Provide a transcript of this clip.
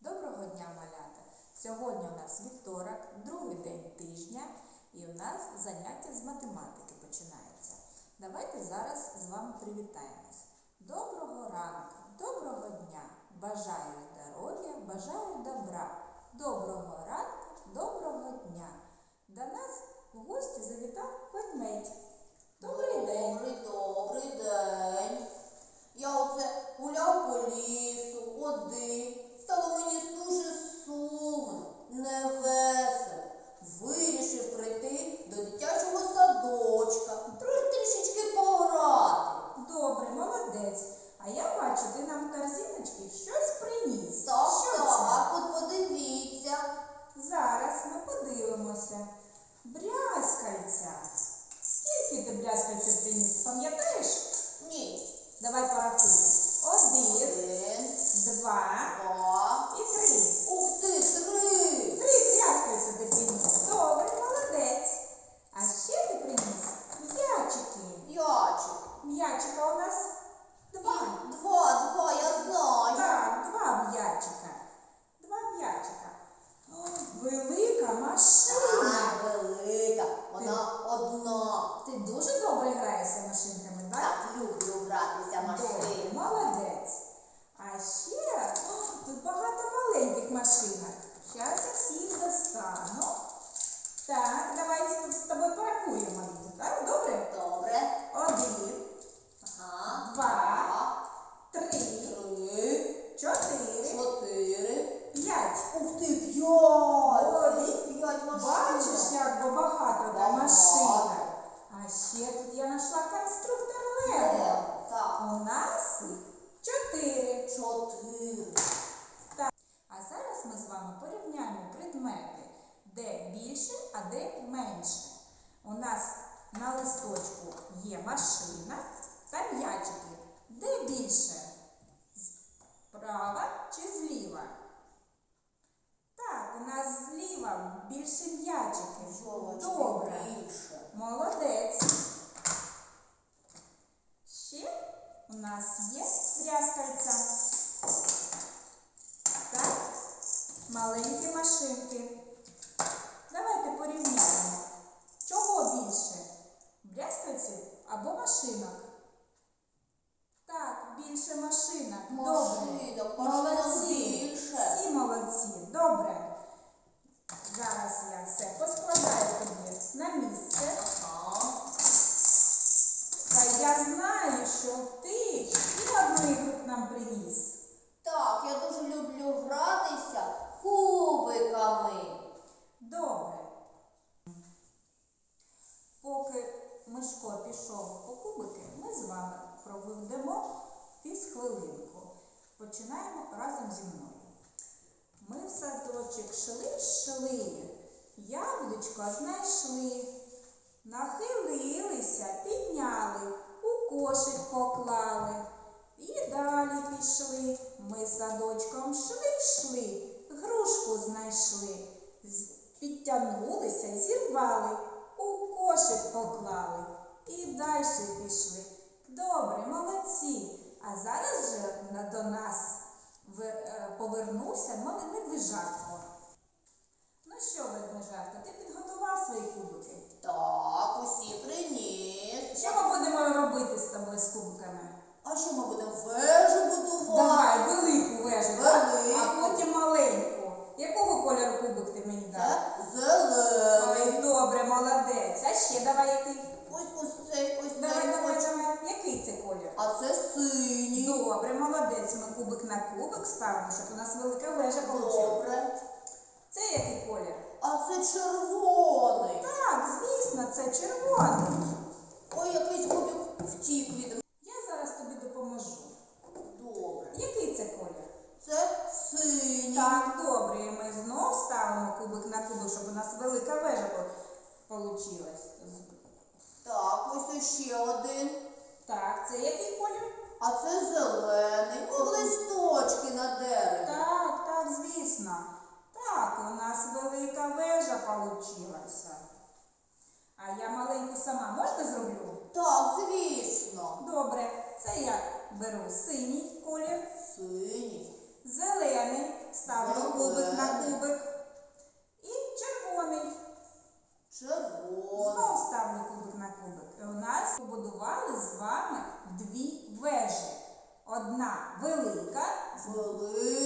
Доброго дня, малята! Сьогодні у нас вівторок, другий день тижня, і у нас заняття з математики починається. Давайте зараз з вами привітаємось. Доброго ранку, доброго дня! Бажаю здоров'я, бажаю добра. Доброго ранку, доброго дня! До нас в гості завітав ведмедь. Добрий день! Добрий, добрий день. Я оце гуляв по лісу, один. Стало мені дуже сумно, невесело. Вирішив прийти до дитячого садочка, трохи трішечки пограти. Добре, молодець. А я бачу, ти нам в корзиночки щось приніс. Так, Що це? так, от подивіться. Зараз ми подивимося. Брязкальця. Скільки ти брязкальця приніс? Пам'ятаєш? Ні. Давай порахуємо. Один, два. і три. Ух ти, три. Три брязкальця ти приніс. Добре, молодець. А ще ти приніс м'ячики. Ячик. М'ячика у нас два. Два, два, я знаю. Так, два м'ячика. Два м'ячика. О, велика машина. Так, велика, вона одна. Ти дуже добре граєшся машинками, так? Так, люблю гратися Добре, машинами. молодець. А ще о, тут багато маленьких машинок. Зараз я всіх достану. Так, давай з- з тобою порахуємо їх, так? Добре? Добре. Один, Ага. Два. три, Три, чотири, чотири. п'ять. Ух ти, п'ять. Ой. П'ять машин. Бачиш, як бо багато там Багато. машинок. А ще тут я знайшла конструктор Лего. Так. У нас їх чотири. Чотири. А зараз ми з вами порівняємо предмети, де більше, а де менше. У нас на листочку є машина та м'ячики. Де більше? Справа чи зліва? Так, у нас більше м'ячиків. Добре. більше. Молодець. Ще у нас є брязкальця. Так, маленькі машинки. Давайте порівняємо. Чого більше? Брязкальців або машинок? Так, більше машинок. Добре. Машинок, машинок Молодці. більше. Всі молодці. Добре. Зараз я все поскладаю тобі на місце. Ага. Та я знаю, що ти ще одну ігру нам приніс. Так, я дуже люблю гратися кубиками. Добре. Поки Мишко пішов по ми з вами проведемо фізхвилинку. Починаємо разом зі мною. Ми в садочок шли, шли, яблучко знайшли, нахилилися, підняли, у кошик поклали. І далі пішли. Ми садочком шли, йшли, грушку знайшли, підтягнулися, зірвали, у кошик поклали і далі пішли. Добре, молодці. А зараз же до нас е, повернувся мед- медвежатко. Ну що, ведмежатко, ти підготував свої кубики? Так, усі приніс. Що ми будемо робити з тобою з кубиками? А що ми будемо вежу будувати? Давай, велику вежу. Велику. а потім маленьку. Якого кольору кубик ти мені дав? Зелений. Ой, добре, молодець. А ще давай який? Ось ось цей, ось Давай, цей. давай, ось. давай. Який це колір? А це синій. Добре, молодець. Ми кубик на кубик ставимо, щоб у нас велика вежа вийшла. Добре. Це який колір? А це червоний. Так, звісно, це червоний. Ой, якийсь кубик втік від. Я зараз тобі допоможу. Добре. Який це колір? Це синій. Так, добре. І ми знов ставимо кубик на кубик, щоб у нас велика вежа вийшла. Так, ось ще один. Так, це який колір? А це зелений. Мов листочки на дереві. Так, так, звісно. Так, у нас велика вежа получилася. А я маленьку сама можна зроблю? Так, звісно. Добре, це я беру синій колір. Синій. Зелений. Ставлю кубик на кубик. І червоний. Червоний. Знов ставлю кубик на кубик. І у нас побудували з вами дві вежі. Одна велика,